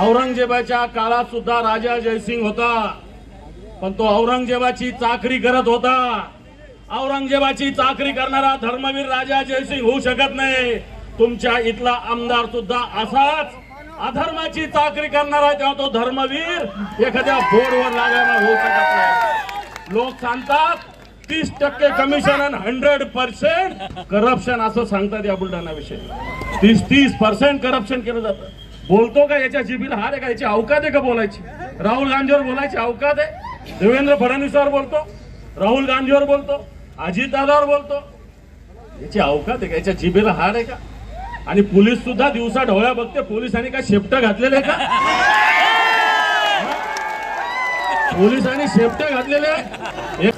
औरंगजेबाच्या काळात सुद्धा राजा जयसिंग होता. पण तो औरंगजेबाची चाकरी करत होता. औरंगजेबाची चाकरी करणारा धर्मवीर राजा जयसिंग होऊ शकत नाही. तुमच्या इथला आमदार सुद्धा असाच अधर्माची चाकरी करणारा तेव्हा तो धर्मवीर एखाद्या बोर्डवर लागायला होऊ शकत नाही. लोक सांगतात तीस टक्के कमिशन आणि हंड्रेड पर्सेंट करप्शन असं सांगतात या बुलढाणाविषयी तीस तीस पर्सेंट करप्शन केलं जातं. बोलतो का याच्या जिबीला हार आहे का? याची अवकात आहे का बोलायची? राहुल गांधीवर बोलायची अवकात आहे? देवेंद्र फडणवीसवर बोलतो. राहुल गांधीवर बोलतो. अजितदादावर बोलतो. याची अवकात आहे का? याच्या जिबेला हार आहे का? आणि पोलीस सुद्धा दिवसा ढवळ्या बघते. पोलिसांनी काय शेपट घातलेले आहे का? पोलिसांनी शेपट घातलेले आहे?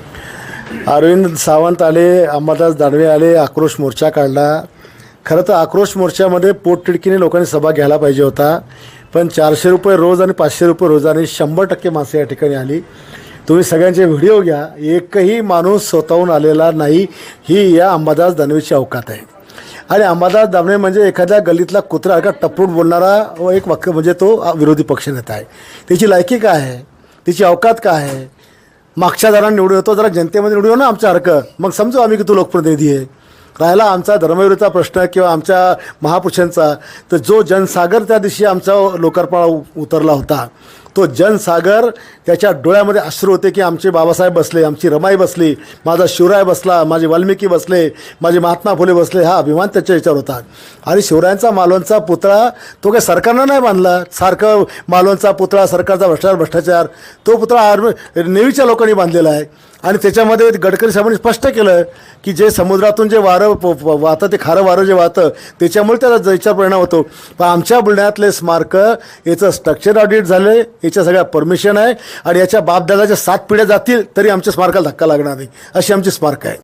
अरविंद सावंत आले अंबादास दानवे आले आक्रोश मोर्चा काढला. खरं तर आक्रोश मोर्चामध्ये पोटतिडकीने लोकांनी सभा घ्यायला पाहिजे होता. पण चारशे रुपये रोज आणि पाचशे रुपये रोजाने शंभर टक्के माणसं या ठिकाणी आली. तुम्ही सगळ्यांचे व्हिडिओ घ्या. एकही माणूस स्वतःहून आलेला नाही. ही या अंबादास दानवेची अवकात आहे. आणि अंबादास दानवे म्हणजे एखाद्या गल्लीतला कुत्रा का टपरून बोलणारा व एक वाक्य म्हणजे तो विरोधी पक्षनेता आहे. त्याची लायकी काय आहे? तिची अवकात काय आहे? मागच्या जरा निवडून येतो जरा जनतेमध्ये निवडून ना ना आमच्यासारखं मग समजू आम्ही की तू लोकप्रतिनिधी आहे. राहिला आमचा धर्मवीरचा प्रश्न किंवा आमच्या महापुरुषांचा तर जो जनसागर त्या दिवशी आमचा लोकार्पणा उतरला होता. तो जनसागर त्याच्या डोळ्यामध्ये अश्रू होते की आमचे बाबासाहेब बसले आमची रमाई बसली माझा शिवराय बसला माझे वाल्मिकी बसले माझे महात्मा फुले बसले हा अभिमान त्याच्या याच्यावर होता. आणि शिवरायांचा मालवणचा पुतळा तो काही सरकारनं नाही बांधला. सारखं मालवणचा पुतळा सरकारचा भ्रष्टाचार भ्रष्टाचार तो पुतळा आर्मी नेव्हीच्या लोकांनी बांधलेला आहे. आणि त्याच्यामध्ये गडकरी साहेबांनी स्पष्ट केलं की जे समुद्रातून जे वारं प- वाहतं ते खारं वारं जे वाहतं त्याच्यामुळे त्याचा जयचा परिणाम होतो. पण आमच्या बुलढाण्यातले स्मारक याचं स्ट्रक्चर ऑडिट झाले याच्या सगळ्या परमिशन आहे. आणि याच्या बापदादाच्या सात पिढ्या जातील तरी आमच्या स्मारकाला धक्का लागणार नाही. अशी आमची स्मारक आहे.